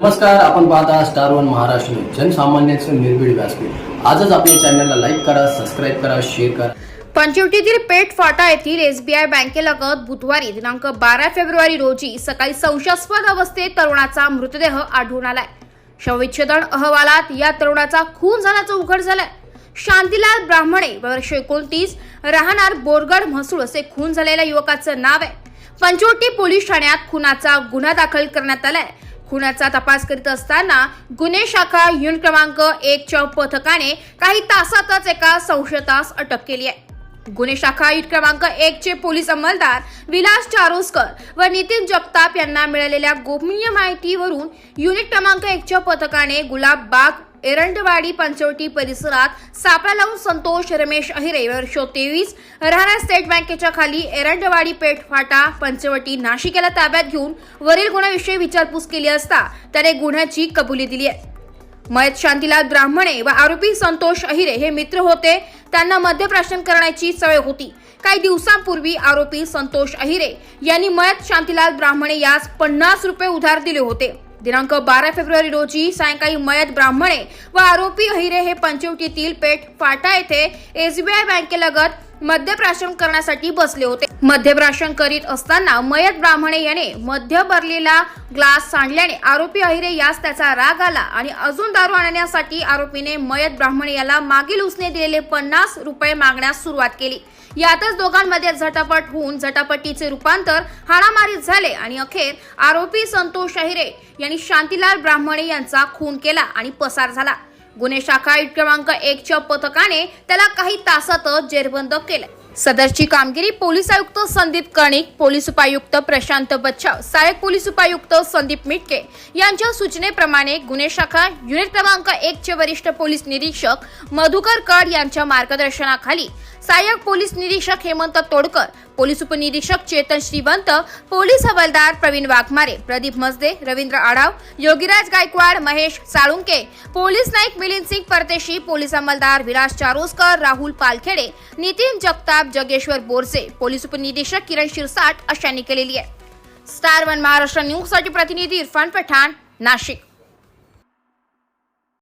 नमस्कार आपण पाहता स्टार वन महाराष्ट्र जनसामान्यांचं निर्भीड व्यासपीठ. आजच आपल्या चॅनलला लाईक करा सबस्क्राईब करा शेअर करा. पंचवटीतील पेठ फाटा येथील एसबीआय बँकेलगत बुधवारी दिनांक बारा फेब्रुवारी रोजी सकाळी संशयास्पद अवस्थेत तरुणाचा मृतदेह आढळून आलाय. शवविच्छेदन अहवालात या तरुणाचा खून झाल्याचं उघड झालंय. शांतीलाल ब्राह्मणे वर्ष एकोणतीस राहणार बोरगड म्हसूळ असे खून झालेल्या युवकाचं नाव आहे. पंचवटी पोलीस ठाण्यात खुनाचा गुन्हा दाखल करण्यात आलाय. खुनाचा तपास करीत असताना गुन्हे शाखा युनिट क्रमांक एक च्या पथकाने काही तासातच एका संशयतास अटक केली आहे. गुन्हे शाखा युनिट क्रमांक एक चे पोलीस अंमलदार विलास चारोस्कर व नितीन जगताप यांना मिळालेल्या गोपनीय माहितीवरून युनिट क्रमांक एक च्या पथकाने गुलाब बाग एरंडवाडी पंचवटी परिसरात सापळा लावून संतोष रमेश अहिरे वर्ष तेवीस. राहणार स्टेट बँकेच्या खाली एरंडवाडी पेठ फाटा पंचवटी नाशिक याला ताब्यात घेऊन वरील गुन्ह्याविषयी विचारपूस केली असता त्याने गुन्ह्याची कबुली दिली आहे. मयत शांतीला ब्राह्मणे व आरोपी संतोष अहिरे हे मित्र होते. त्यांना मद्यप्राशन करण्याची सवय होती. काही दिवसांपूर्वी आरोपी संतोष अहिरे यांनी मयत शांतीलाल ब्राह्मणे यास पन्नास रुपये उधार दिले होते. दिनांक बारा फेब्रुवारी रोजी सायंकाळी मयत ब्राह्मणे व आरोपी अहिरे हे पंचवटीतील पेठ फाटा येथे एसबीआय बँकेलगत मद्यप्राशन करण्यासाठी बसले होते. मद्यप्राशन करीत असताना मयत ब्राह्मणे याने मध्य भरलेला ग्लास सांडल्याने आरोपी अहिरे यास त्याचा राग आला आणि अजून दारू आणण्यासाठी आरोपीने मयत ब्राह्मणे याला मागील उसने दिलेले पन्नास रुपये मागण्यास सुरुवात केली. यातच दोघांमध्ये झटापट होऊन झटापटीचे रूपांतर हाणामारीत झाले आणि अखेर आरोपी संतोष अहिरे यांनी शांतीलाल ब्राह्मणे यांचा खून केला आणि पसार झाला. गुन्हे शाखा क्रमांक एक च्या पथकाने त्याला काही तासातच जेरबंद केले सदरची कामगिरी पोलीस आयुक्त संदीप कर्णिक पोलीस उपायुक्त प्रशांत बच्चाव सहाय्यक पोलीस उपायुक्त संदीप मिटके यांच्या सूचनेप्रमाणे गुन्हे शाखा युनिट क्रमांक एक चे वरिष्ठ पोलीस निरीक्षक मधुकर कड यांच्या मार्गदर्शनाखाली सहाय्यक पोलीस निरीक्षक हेमंत तोडकर पोलीस उपनिरीक्षक चेतन श्रीवंत पोलीस हवालदार प्रवीण वाघमारे प्रदीप मजदे रवींद्र आढाव योगीराज गायकवाड महेश साळुंके पोलीस नाईक मिलिंद सिंग परदेशी पोलीस अंमलदार विलास चारोस्कर राहुल पालखेडे नितीन जगताप जगेश्वर बोरसे पोलीस उपनिरीक्षक किरण शिरसाट अशांनी केलेली आहे. स्टार वन महाराष्ट्र न्यूजसाठी प्रतिनिधी इरफान पठाण नाशिक.